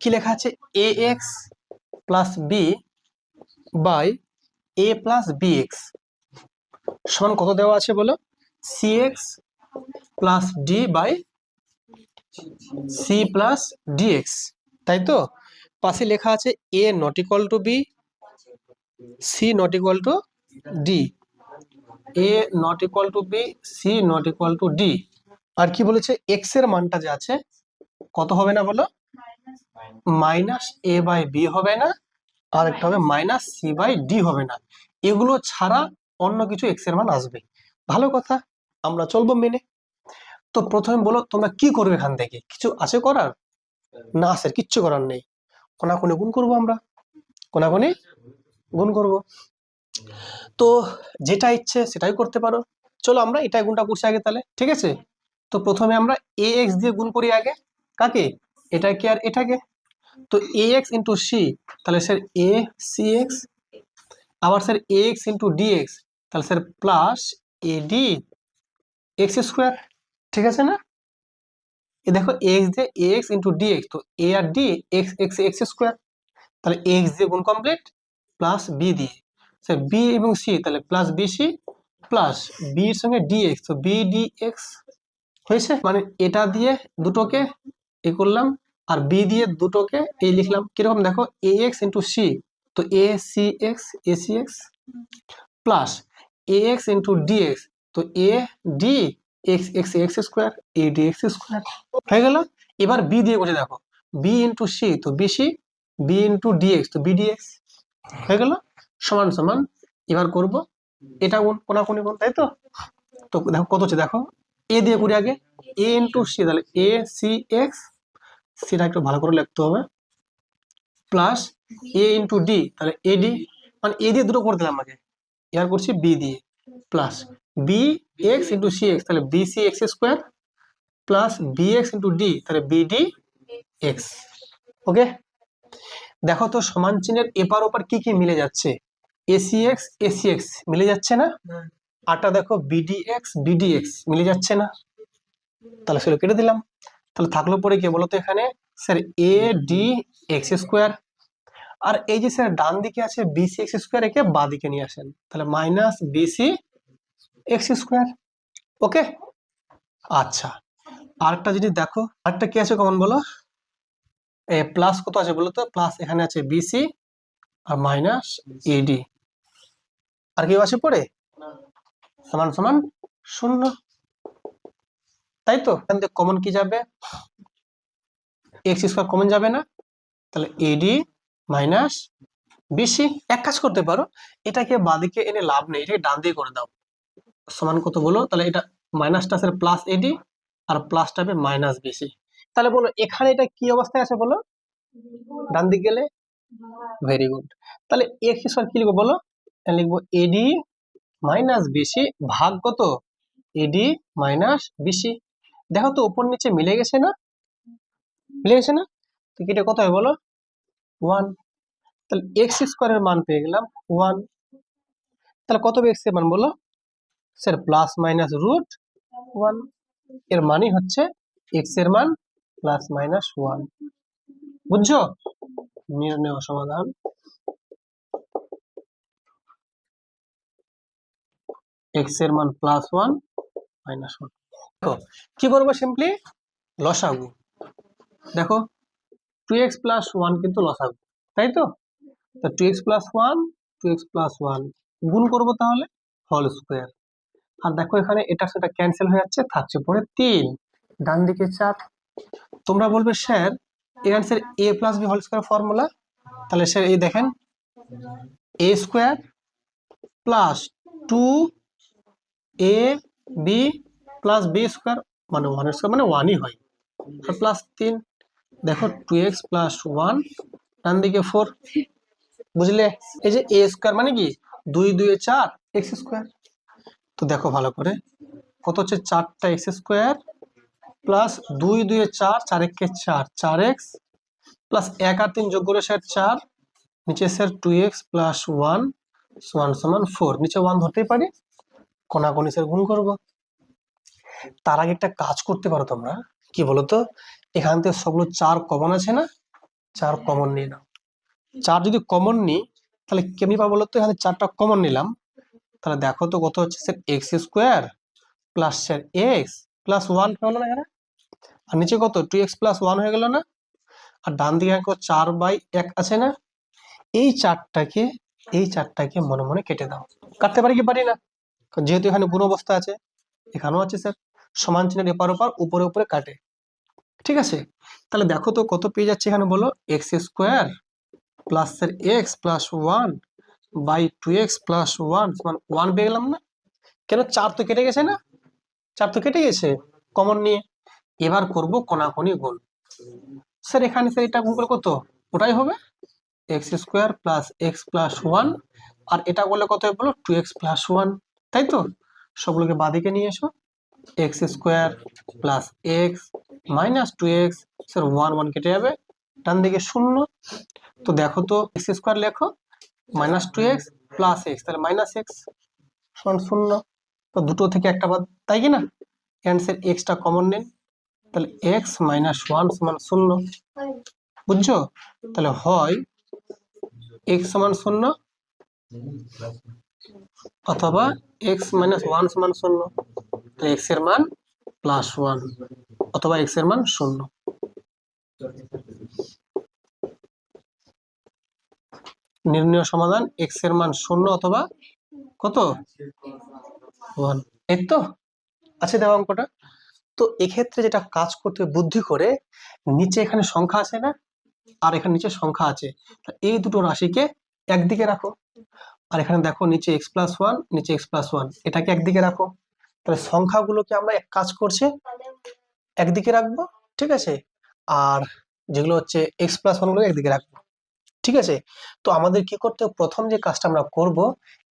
কি লেখা আছে? A X plus B by A plus B X সমান কত দেওয়া আছে বলো? C X plus D by C plus D X তাই তো? পাশে লেখা আছে A not equal to B C not equal to D A not equal to B C not equal to D আর কি বলেছে? এক্সের মানটা যে আছে, কত হবে না বলো? মাইনাস এ বাই বি হবে না আর একটা হবে মাইনাস সি বাই ডি হবে না। এগুলো ছাড়া অন্য কিছু এক্সের মান আসবে। ভালো কথা, আমরা চলবো মেনে। তো প্রথমে বলো, তোমরা কি করবে এখান থেকে? কিছু আছে করার? না স্যার কিচ্ছু করার নেই। কোনাকুনি গুণ করব আমরা। কোনাকুনি গুণ করব। তো যেটা ইচ্ছে সেটাই করতে পারো। চলো আমরা এটাই গুণটা করছি আগে তাহলে, ঠিক আছে? তো প্রথমে আমরা এ এক্স দিয়ে গুণ করি আগে। কাকে? এটাকে আর এটাকে? তো এ এক্স ইন্টু সি তাহলে স্যার এ সি এক্স আবার sir A X into D X তাহলে sir plus A D X square ঠিক আছে না? এ দেখো এক্স দিয়ে A X into D X তো A R D X X X square তাহলে এক্স দিয়ে গুণ কমপ্লিট প্লাস বি দিয়ে। স্যার বি এবং সি তাহলে প্লাস বি সি প্লাস বির সঙ্গে ডি এক্স তো বি ডি এক্স হয়েছে? মানে এটা দিয়ে দুটোকে এ করলাম আর বি দিয়ে দুটোকে এই লিখলাম। কীরকম? দেখো এ এক্স ইন্টু সি তো A C X A C X plus A X into D X তো A D X X X square A D X square হয়ে গেল? এবার বি দিয়ে বসে দেখো। বি ইন্টু সি তো B C B into D X তো B D X হয়ে গেল? সমান সমান। এবার করব। এটা গুণ, কোনাকুনি গুণ, তাই তো? তো দেখো কত হচ্ছে? দেখো এ দিয়ে করি আগে। এ ইন্টু সি তাহলে এ সি এক্স সিটা একটু ভালো করে লিখতে হবে। প্লাস এ ইন্টু ডি তাহলে এ ডি মানে এ দিয়ে দুটো করে দিলাম আগে। এবার করছি বি দিয়ে। Plus B X into C X তাহলে B C X square plus B X into D তাহলে বি ডি এক্স ওকে দেখো তো সমান চিহ্নের এপার ওপার কি কি মিলে যাচ্ছে? এসি এক্স এসি এক্স মিলে যাচ্ছে না। আরটা দেখো বিডি এক্স বিডি এক্স মিলে যাচ্ছে না। তাহলে সেগুলো কেটে দিলাম। তাহলে থাকল পরে কি বলতো এখানে, sir A D X square আর এই যে স্যার, ডান দিকে আছে বিসি এক্স স্কোয়ার একে বা দিকে নিয়ে আসেন। তাহলে minus B C X square okay আচ্ছা। আরেকটা জিনিস দেখো, আরেকটা কি আছে কমন বলো? এ প্লাস কত আছে বলো তো? প্লাস এখানে আছে বিসি আর মাইনাস এডি আর কেউ আছে পড়ে সমান সমান শূন্য। তাই তো? কমন কি যাবে? এক্স স্কোয়ার কমন যাবে না। তাহলে এডি মাইনাস বিসি এক কাজ করতে পারো, এটাকে বাদিকে এনে লাভ নেই, এটাকে ডান দিয়ে করে দাও। সমান কত বলো তাহলে এটা মাইনাসটা আছে প্লাস এডি আর প্লাসটা হবে মাইনাস বিসি তাহলে বলো, এখানে এটা কি অবস্থায় আছে বলো? ডান দিকে গেলে? ভেরি গুড তাহলে এক্স স্কোয়ার কি লিখব বলো? লিখব এডি মাইনাস বিসি ভাগ কত? এডি মাইনাস বিসি দেখো তো উপর নিচে মিলে গেছে না? মিলে গেছে না? তো এটা কত হয় বলো? ওয়ান। তাহলে এক্স স্কোয়ারের মান পেয়ে গেলাম ওয়ান। তাহলে কত এক্সের মান বলো? Sir, plus minus root one. এর মানই হচ্ছে এক্সের মান প্লাস মাইনাস ওয়ান। বুঝছ? নির্ণয় সমাধান। এক্সের মান প্লাস ওয়ান মাইনাস ওয়ান দেখো, কি করব সিম্পলি লসাগু। দেখো টু এক্স প্লাস ওয়ান কিন্তু লসাগু, তাই তো? Two X plus one two X plus one গুণ করব তাহলে হোল স্কোয়ার আর দেখো এখানে এটা সেটা ক্যান্সেল হয়ে যাচ্ছে, থাকছে পরে তিন। ডান দিকে চার। তোমরা বলবে, স্যার, এর answer A plus B whole square formula তাহলে স্যার, এই দেখেন A square plus two A B plus B square মানে ওয়ান স্কোয়ার মানে ওয়ানই হয়। আর প্লাস তিন, দেখো টু এক্স প্লাস ওয়ান ডান দিকে ফোর বুঝলে? এই যে এ স্কোয়ার মানে কি? দুই দুই চার এক্স স্কোয়ার তো দেখো ভালো করে, কত হচ্ছে চারটা এক্স স্কোয়ার প্লাস দুই দুই চার চার একে চার চার এক্স প্লাস এক আর তিন যোগ করে স্যার চার, নিচে sir two X plus one সমান সমান ফোর নিচে ওয়ান ধরতেই পারি। কোনাকুনি স্যার গুণ করব। তার আগে একটা কাজ করতে পারো তোমরা। কি বলতো? এখান থেকে সবগুলো চার কমন আছে না? চার কমন নিয়ে নাও। চার যদি কমন নিই, তাহলে কেমনি পাবো বলতো? এখানে চারটা কমন নিলাম। তাহলে দেখো তো কত হচ্ছে sir? X square plus sir X plus one হলো না এখানে? আর নিচে কত? টু এক্স প্লাস ওয়ান হয়ে গেল না? আর ডান দিকে চার বাই এক আছে না? এই চারটাকে এই চারটাকে মনে মনে কেটে দাও। কাটতে পারি কি পারি না? কারণ যেহেতু এখানে গুণ অবস্থা আছে, এখানেও আছে স্যার সমান চিহ্নের এপার ওপার, উপরে উপরে কাটে। ঠিক আছে? তাহলে দেখো তো কত পেয়ে যাচ্ছে এখানে বলো? X square plus sir X plus one by two X plus one সমান ওয়ান পেয়ে গেলাম না? কেন চার তো কেটে গেছে না? চার তো কেটে গেছে কমন নিয়ে। এবার করব কোনাকুনি গুণ। স্যার এখানে স্যার এটা গুণ কত? ওটাই হবে? X square plus X plus one আর এটা করলে কত বলো? টু এক্স প্লাস ওয়ান তাই তো? সবগুলোকে বাদিকে নিয়ে এসো। X square plus X minus two X sir one one কেটে যাবে। ডান দিকে শূন্য। তো দেখো তো এক্স স্কোয়ার লেখো minus two X plus X তাহলে মাইনাস এক্স সমান শূন্য। তো দুটো থেকে একটা বাদ, তাই কি না? অ্যান্সার এক্সটা কমন নেন তাহলে এক্স মাইনাস ওয়ান সমান শূন্য। বুঝছ? তাহলে হয় এক্স সমান শূন্য অথবা এক্স মাইনাস ওয়ান সমান শূন্য। এক্সের মান প্লাস ওয়ান অথবা এক্সের মান শূন্য। নির্ণয় সমাধান এক্সের মান শূন্য অথবা কত? ওয়ান এই তো? আছে দেওয়া অঙ্কটা? তো এক্ষেত্রে যেটা কাজ করতে বুদ্ধি করে নিচে এখানে সংখ্যা আছে না? আর এখানে নিচে সংখ্যা আছে। এই দুটো রাশিকে একদিকে রাখো। আর এখানে দেখো নিচে এক্স প্লাস ওয়ান নিচে এক্স প্লাস ওয়ান এটাকে একদিকে রাখো। তাহলে সংখ্যাগুলোকে আমরা এক কাজ করছে, একদিকে রাখব, ঠিক আছে? আর যেগুলো হচ্ছে এক্স প্লাস ওয়ানগুলো একদিকে রাখব, ঠিক আছে? তো আমাদের কি করতে প্রথম যে কাজটা আমরা করব,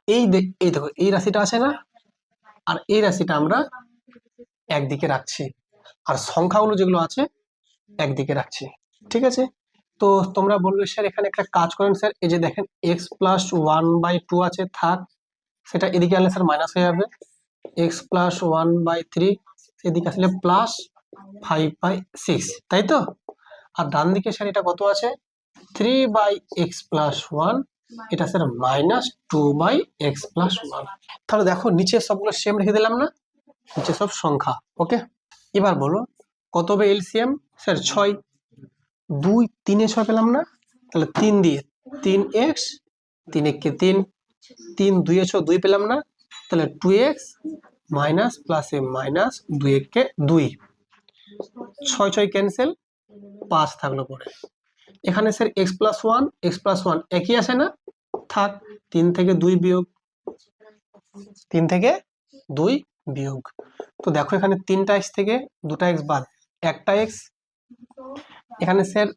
এই এই দেখো, এই রাশিটা আছে না? আর এই রাশিটা আমরা একদিকে রাখছি। আর সংখ্যাগুলো যেগুলো আছে, একদিকে রাখছি, ঠিক আছে? তো তোমরা বলবে, স্যার, এখানে একটা কাজ করেন, স্যার। এই যে দেখেন X plus one by two আছে, থাক। সেটা এদিকে আনলে, স্যার মাইনাস হয়ে যাবে। X plus one by three এদিকে আসলে প্লাস ফাইভ বাই সিক্স তাই তো? আর ডান দিকে, স্যার, এটা কত আছে? Three by X plus one এটা, sir minus two by X plus one তাহলে দেখো, নিচে সবগুলো সেম রেখে দিলাম না? নিচে সব সংখ্যা ওকে এবার বলো, কত হবে এলসিএম স্যার, ছয়। দুই তিনে ছয় পেলাম না? তাহলে তিন দিয়ে তিন এক্স, তিন এককে তিন তিন দুইয়ে ছ দুই পেলাম না? তাহলে two X minus plus minus দুই এককে দুই। ছয় ছয় ক্যান্সেল, পাঁচ থাকল পরে। এখানে sir X plus one, X plus one একই আসে না? থাক, তিন থেকে দুই বিয়োগ। তিন থেকে দুই বিয়োগ। তো দেখো এখানে তিনটা এক্স থেকে দুটা এক্স বাদ, একটা এক্স এখানে স্যার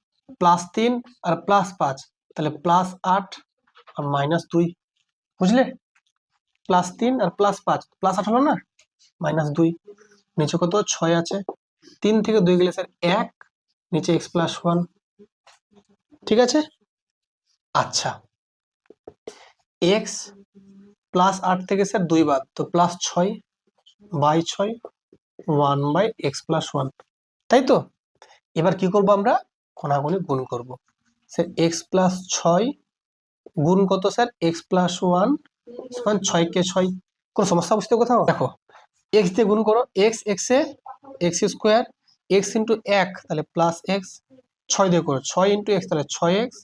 প্লাস তিন আর প্লাস পাঁচ। তাহলে প্লাস আট আর মাইনাস দুই। বুঝলে? প্লাস তিন আর প্লাস পাঁচ। প্লাস আট হলো না? মাইনাস দুই। নিচে কত? ছয় আছে। তিন থেকে দুই গেলে স্যার এক। নিচে এক্স প্লাস ওয়ান ঠিক আছে? আচ্ছা। এক্স প্লাস আট থেকে স্যার দুই বাদ। তো প্লাস ছয় বাই ছয় one by X plus one তাই তো? এবার কি করব আমরা? কোনাগুনি গুণ করব। স্যার এক্স প্লাস ছয় গুণ কত স্যার? এক্স প্লাস ওয়ান সমান ছয় কে ছয়? কোনো সমস্যা বুঝতে কোথাও? দেখো এক্স দিয়ে গুণ করো X X X square X into এক, তাহলে প্লাস এক্স ছয় দিয়ে করো, ছয় ইন্টু এক্স তাহলে ছয় এক্স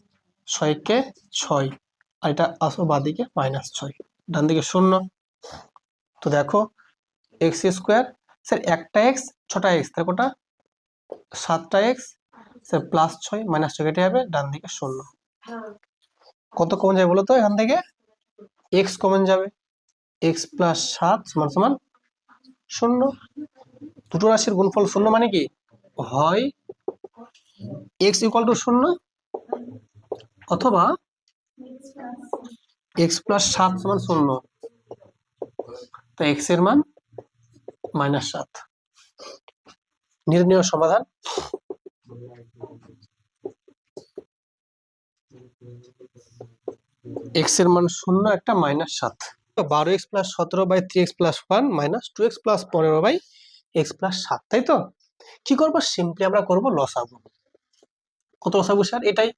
ছয় কে ছয়। আর এটা আসো বাদিকে মাইনাস ছয়। ডান দিকে শূন্য। তো দেখো এক্স স্কোয়ার স্যার একটা এক্স ছটা এক্স তার কোটা? সাতটা এক্স প্লাস ছয় মাইনাস ছয় কেটে যাবে, ডান দিকে শূন্য। কত কমন যাবে বলো তো এখান থেকে? এক্স কমন যাবে। এক্স প্লাস সাত সমান সমান শূন্য। দুটো রাশির গুণফল শূন্য মানে কি? হয় এক্স ইকুয়াল টু শূন্য অথবা এক্স প্লাস সাত সমান শূন্য। তো এক্সের মান মাইনাস সাত। নির্ণয় সমাধান। এক্সের মান শূন্য, একটা মাইনাস সাত। বারো এক্স প্লাস সতেরো by three X plus one minus two X plus পনেরো বাই এক্স প্লাস সাত, তাই তো? কি করব? সিম্পলি আমরা করব লসাগু। কত বসাবো স্যার এটাই।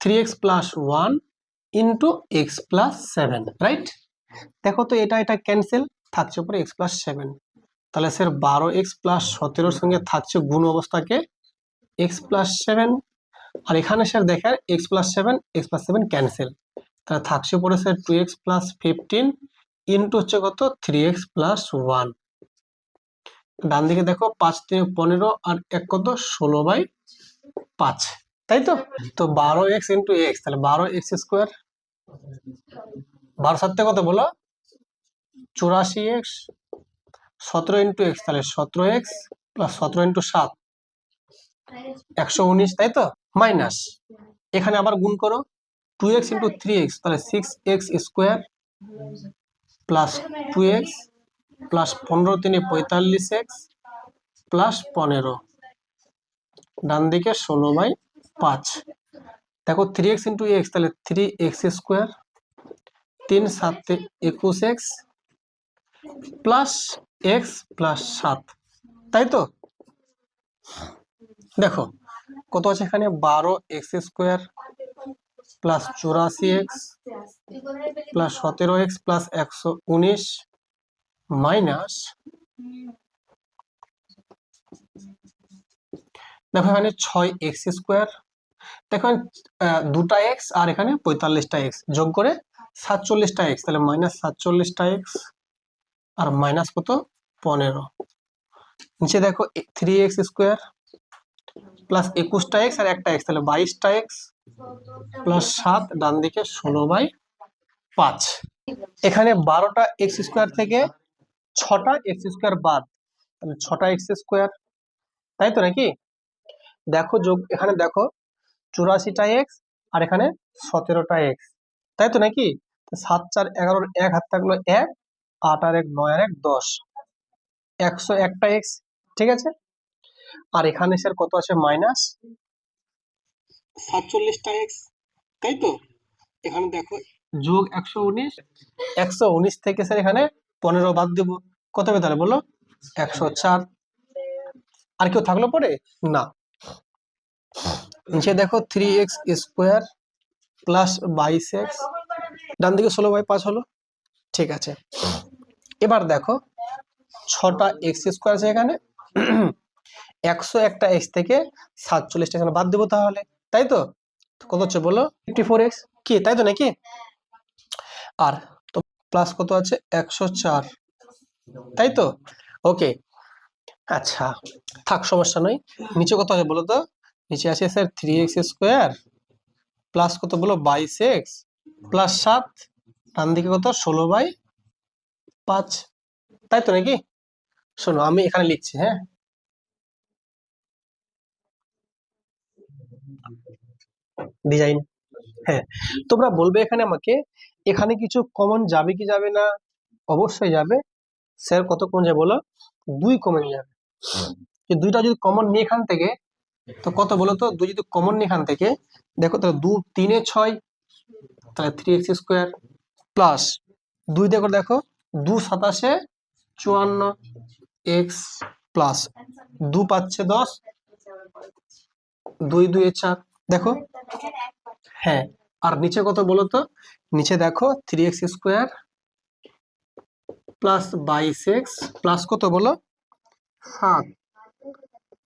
Three X plus one into X plus seven right দেখো তো এটা এটা ক্যান্সেল থাকছে উপরে এক্স প্লাস সেভেন তাহলে স্যার বারো এক্স প্লাস সতেরোর সঙ্গে থাকছে গুণ অবস্থাকে এক্স প্লাস সেভেন আর এখানে স্যার দেখেন X plus seven X plus seven cancel তাহলে থাকছে পরে sir two X plus fifteen into হচ্ছে কত? থ্রি এক্স প্লাস ওয়ান ডান দিকে দেখো পাঁচ থেকে পনেরো আর এক কত? ষোলো বাই পাঁচ, তাই তো? তো বারো এক্স ইন্টু এক্স তাহলে বারো এক্স স্কোয়ার বারো সাথে কত বলো? চুরাশি এক্স সতেরো ইন্টু এক্স তাহলে সতেরো এক্স প্লাস সতেরো ইন্টু সাত। একশো উনিশ, তাই তো? মাইনাস। এখানে আবার গুণ করো। Two X into three X, তাহলে six X square plus two X plus পনেরো তিনে পঁয়তাল্লিশ এক্স প্লাস পনেরো। ডান দিকে ষোলো বাই পাঁচ। দেখো থ্রি এক্স ইন্টু এক্স, তাহলে থ্রি এক্স স্কোয়ার তিন সাতে একুশ এক্স প্লাস এক্স প্লাস সাত, তাই তো? দেখো, কত আছে এখানে? বারো এক্স স্কোয়ার প্লাস চুরাশি এক্স প্লাস সতেরো এক্স প্লাস একশো উনিশ মাইনাস, দেখো এখানে ছয় এক্স স্কোয়ার, দেখো দুটা এক্স আর এখানে পঁয়তাল্লিশটা এক্স যোগ করে সাতচল্লিশটা এক্স, তাহলে মাইনাস সাতচল্লিশটা এক্স আর মাইনাস কত? পনেরো। নিচে দেখো থ্রি এক্স স্কোয়ার প্লাস একুশটা এক্স আর একটা এক্স তাহলে বাইশটা এক্স প্লাস সাত, ডান দিকে ষোলো বাই পাঁচ। এখানে বারোটা এক্স স্কোয়ার থেকে ছটা এক্স স্কোয়ার বাদ। তাহলে ছটা এক্স স্কোয়ার তাই তো নাকি? দেখো যোগ, এখানে দেখো চুরাশিটা এক্স আর এখানে সতেরোটা এক্স তাই তো নাকি? সাত, চার, এগারোর এক হাত থাকল এক আট আর এক, নয় আর এক, দশ। একশো একটা এক্স, ঠিক আছে? আর এখানে স্যার কত আছে? মাইনাস সাতচল্লিশটা এক্স, তাই তো? এখানে দেখো, যোগ একশো উনিশ একশো উনিশ থেকে স্যার এখানে পনেরো বাদ দেব। কত হবে তাহলে বলো? একশো চার। আর কেউ থাকল পরে? না। নিচে দেখো থ্রি এক্স স্কোয়ার প্লাস বাইশ এক্স। ডান দিকে ষোলো বাই পাঁচ হলো। ঠিক আছে। এবার দেখো, ছটা এক্স স্কোয়ার আছে এখানে। একশো একটা এক্স থেকে সাতচল্লিশটা এখানে বাদ দেবো তাহলে। তাই তো? কত হচ্ছে বলো? ফিফটি ফোর এক্স কি, তাই তো নাকি? আর তো প্লাস কত আছে? একশো চার। তাই তো? ওকে আচ্ছা থাক, সমস্যা নয় নিচে কত আছে বলো তো? নিচে আছে sir three X square plus কত বলো? বাইশ এক্স প্লাস সাত ডান দিকে কত? ষোলো বাই পাঁচ। তাই তো নাকি? শোনো, আমি এখানে লিখছি হ্যাঁ? ডিজাইন হ্যাঁ। তোমরা বলবে এখানে আমাকে, এখানে কিছু কমন যাবে কি যাবে না? অবশ্যই যাবে। স্যার কত কমন যাবে বলো? দুই কমন যাবে। দুইটা যদি কমন নিই এখান থেকে, তো কত বলো তো? দুই যদি কমন নিই এখান থেকে, দেখো তাহলে দু তিনে ছয়, তাহলে থ্রি এক্স স্কোয়ার প্লাস দুই দেখো দেখো দু সাতাশে চুয়ান্ন এক্স প্লাস দু পাচ্ছে দশ। দুই দুই চার। দেখো। হ্যাঁ। আর নিচে কত বলো তো? নিচে দেখো থ্রি এক্স স্কোয়ার প্লাস বাইশ এক্স প্লাস কত বলো? সাত।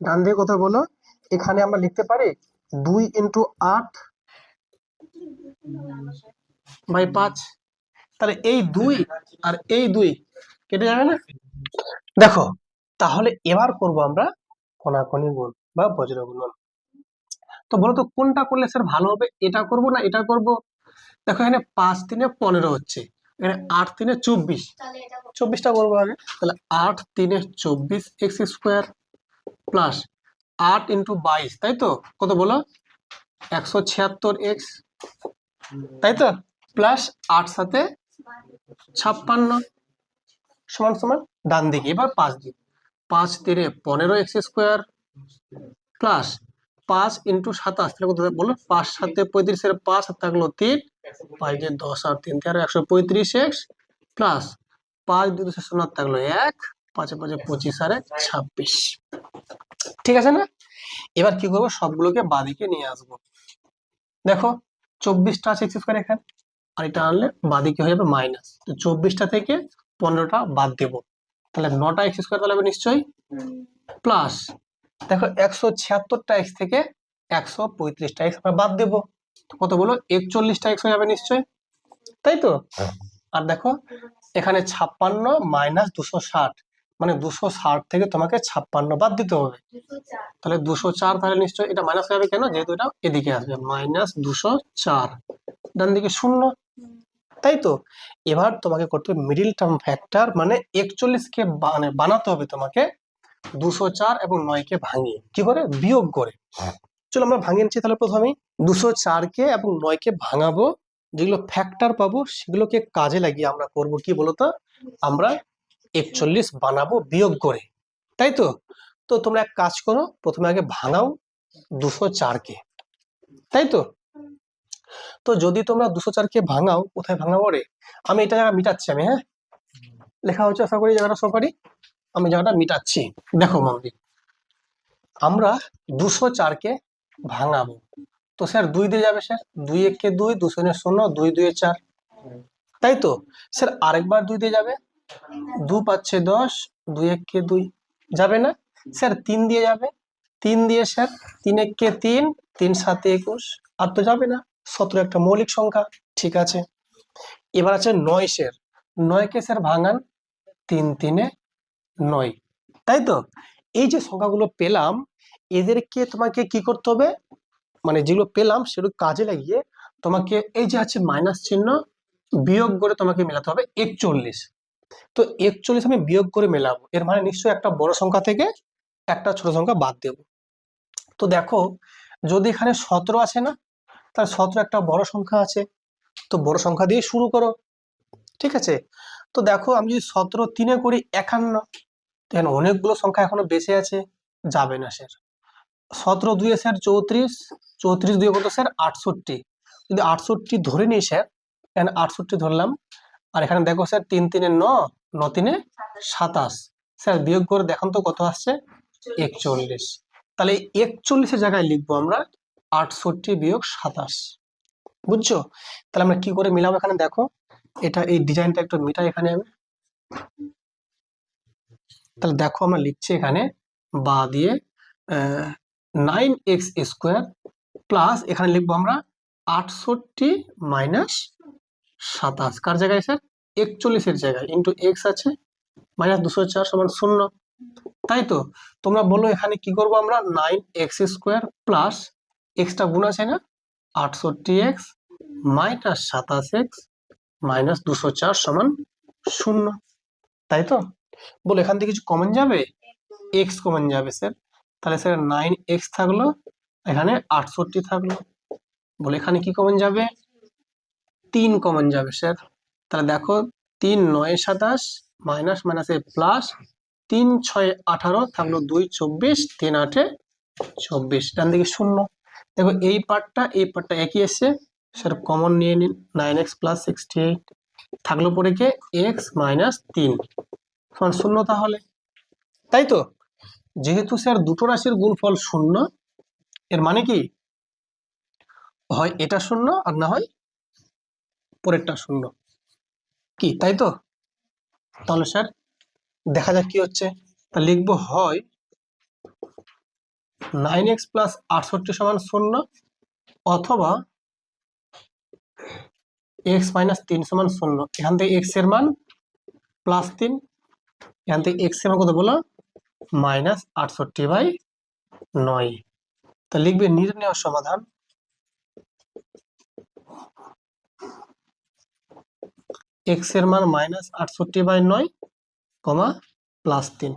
ডান দিকে কত বলো? এখানে আমরা লিখতে পারি দুই ইন্টু আট বাই পাঁচ। তাহলে এই দুই আর এই দুই কেটে যাবে না? দেখো তাহলে এবার করব আমরা কোনাকোনি গুণ বা বজ্র গুণন। তো বলো তো কোনটা করলে স্যার ভালো হবে? এটা করব না এটা করব? দেখো এখানে পাঁচ তিনে পনেরো হচ্ছে। এখানে আট তিনে চব্বিশ। চব্বিশটা করব আগে। তাহলে আট তিনে চব্বিশ এক্স স্কোয়ার প্লাস আট ইন্টু বাইশ তাই তো? কত বলো? একশো ছিয়াত্তর এক্স। তাই তো? প্লাস আট সাথে ছাপ্পান্ন সমান সমান ডান দিকে। এবার পাঁচ দিক। পাঁচ তিনে পনেরো এক্স স্কোয়ার প্লাস পাঁচ ইন্টু সাতাশ, তাহলে কত বলো? পাঁচ সাথে পঁয়ত্রিশের পাঁচ থাকল তিন, পাঁচ দিয়ে দশ, আর তিন তেরো একশো পঁয়ত্রিশ এক্স প্লাস পাঁচ দুই দুশো সোনার থাকল এক, পাঁচে পাঁচে পঁচিশ, আর এক ছাব্বিশ। ঠিক আছে না? এবার কি করব? সবগুলোকে বাদিকে নিয়ে আসব। দেখো, চব্বিশটা আছে এক্স স্কোয়ার এখানে। আর এটা আনলে বাদিকে হয়ে যাবে? মাইনাস তো চব্বিশটা থেকে পনেরোটা বাদ দেব। তাহলে নটা এক্স স্কোয়ার তাহলে নিশ্চয়ই প্লাস দেখো একশো ছিয়াত্তরটা এক্স থেকে একশো পঁয়ত্রিশটা এক্স আমরা বাদ দেবো। কত বলো একচল্লিশটা এক্স হয়ে যাবে নিশ্চয়ই। তাই তো? আর দেখো এখানে ছাপ্পান্ন মাইনাস দুশো ষাট মানে দুশো ষাট থেকে তোমাকে ছাপ্পান্ন বাদ দিতে হবে। তাহলে দুশো চার তাহলে নিশ্চয়ই এটা মাইনাস হয়ে যাবে কেন? যেহেতু এটা এদিকে আসবে। মাইনাস দুশো চার। ডান দিকে শূন্য। তাই তো এবার তোমাকে করতে হবে মিডিল টার্ম ফ্যাক্টর মানে একচল্লিশকে মানে বানাতে হবে তোমাকে দুশো চার এবং নয়কে ভাঙিয়ে। কি করে? বিয়োগ করে। চলো আমরা ভাঙিয়ে নিচ্ছি তাহলে প্রথমেই। দুশো চারকে এবং নয়কে ভাঙাবো। যেগুলো ফ্যাক্টর পাবো সেগুলোকে কাজে লাগিয়ে আমরা করব কি বলতো? আমরা একচল্লিশ বানাবো বিয়োগ করে। তাই তো তো তোমরা এক কাজ করো প্রথমে আগে ভাঙাও দুশো চারকে তাই তো তো যদি তোমরা দুশো চারকে ভাঙাও, কোথায় ভাঙাবো রে? আমি এটা মিটাচ্ছি আমি হ্যাঁ? লেখা হচ্ছে আশা করি জায়গাটা সরকারি আমি জায়গাটা মিটাচ্ছি। দেখো মামদি আমরা দুশো চারকে ভাঙাবো। তো স্যার দুই দিয়ে যাবে স্যার। দুই এককে দুই, দুশো শূন্য, দুই দুয়ে চার। তাই তো? স্যার আরেকবার দুই দিয়ে যাবে। দু পাচ্ছে দশ, দুই এককে দুই। যাবে না? স্যার তিন দিয়ে যাবে। তিন দিয়ে স্যার তিন এককে তিন তিন সাতে একুশ। আর তো যাবে না। সতেরো একটা মৌলিক সংখ্যা, ঠিক আছে? এবার আছে নয় স্যার নয়কে স্যার ভাঙান? তিন তিনে নয়। তাই তো? এই যে সংখ্যাগুলো পেলাম এদেরকে তোমাকে কি করতে হবে? মানে যেগুলো পেলাম, সেগুলো কাজে লাগিয়ে তোমাকে এই যে আছে মাইনাস চিহ্ন বিয়োগ করে তোমাকে মেলাতে হবে একচল্লিশ। তো একচল্লিশ আমি বিয়োগ করে মেলাবো, এর মানে নিশ্চয়ই একটা বড় সংখ্যা থেকে একটা ছোট সংখ্যা বাদ দেব। তো দেখো, যদি এখানে সতেরো আছে না তাহলে সতেরো একটা বড় সংখ্যা আছে। তো বড় সংখ্যা দিয়ে শুরু করো। ঠিক আছে? তো দেখো, আমি যদি সতেরো তিনে করি একান্ন, দেখেন অনেকগুলো সংখ্যা এখনও বেঁচে আছে, যাবে না স্যার। সতেরো দুয়ে স্যার চৌত্রিশ চৌত্রিশ দুয়ে কত স্যার? আটষট্টি। যদি আটষট্টি ধরে নিই স্যার, এখানে আটষট্টি ধরলাম, আর এখানে দেখো স্যার তিন তিনে ন ন তিনে সাতাশ। স্যার বিয়োগ করে দেখান তো কত আসছে? একচল্লিশ। তাহলে একচল্লিশের জায়গায় লিখব আমরা আটষট্টি বিয়োগ সাতাশ। বুঝছ? তাহলে আমরা কি করে মিলাবো এখানে? দেখো, এটা এই ডিজাইনটা একটু মিটাই এখানে আমি। তাহলে দেখো, আমরা লিখছি এখানে বা দিয়ে নাইন এক্স স্কোয়ার প্লাস এখানে লিখব আমরা আটষট্টি মাইনাস সাতাশ। কার জায়গায় স্যার একচল্লিশের জায়গায়। ইন্টু এক্স আছে মাইনাস দুশো চার সমান শূন্য। তাই তো? তোমরা বলো এখানে কি করব আমরা? নাইন এক্স স্কোয়ার প্লাস এক্সটা গুণ আছে না? আটষট্টি এক্স মাইনাস সাতাশ এক্স মাইনাস দুশো চার সমান শূন্য। তাই তো? বলে, এখান থেকে কিছু কমন যাবে? এক্স কমন যাবে স্যার তাহলে স্যার নাইন এক্স থাকল, এখানে আটষট্টি থাকল। বলে, এখানে কি কমন যাবে? তিন কমন যাবে স্যার তাহলে দেখো, তিন, নয়, সাতাশ মাইনাস মাইনাসে প্লাস তিন, ছয়, আঠারো থাকল দুই, চব্বিশ, তিন, আটে চব্বিশ। ডান দিকে শূন্য। দেখো এই পার্টটা এই পার্টটা একই এসছে স্যার কমন নিয়ে নিন। Nine X plus sixty eight থাকল পরে কে এক্স মাইনাস তিন। সমান শূন্য তাহলে। তাই তো? যেহেতু স্যার দুটো রাশির গুণফল শূন্য, এর মানে কি? হয় এটা শূন্য আর না হয় পরেরটা শূন্য। কি, তাই তো? তাহলে স্যার দেখা যাক কি হচ্ছে। তা লিখব হয় নাইন এক্স প্লাস আটষট্টি সমান শূন্য অথবা এক্স মাইনাস তিন সমান শূন্য। এখান থেকে এক্সের মান প্লাস তিন। এখান থেকে এক্সের মান কত বলো মাইনাস আটষট্টি বাই নয়। তা লিখবে নির্ণয় সমাধান। এক্সের মান মাইনাস আটষট্টি বাই নয়, কমা প্লাস তিন।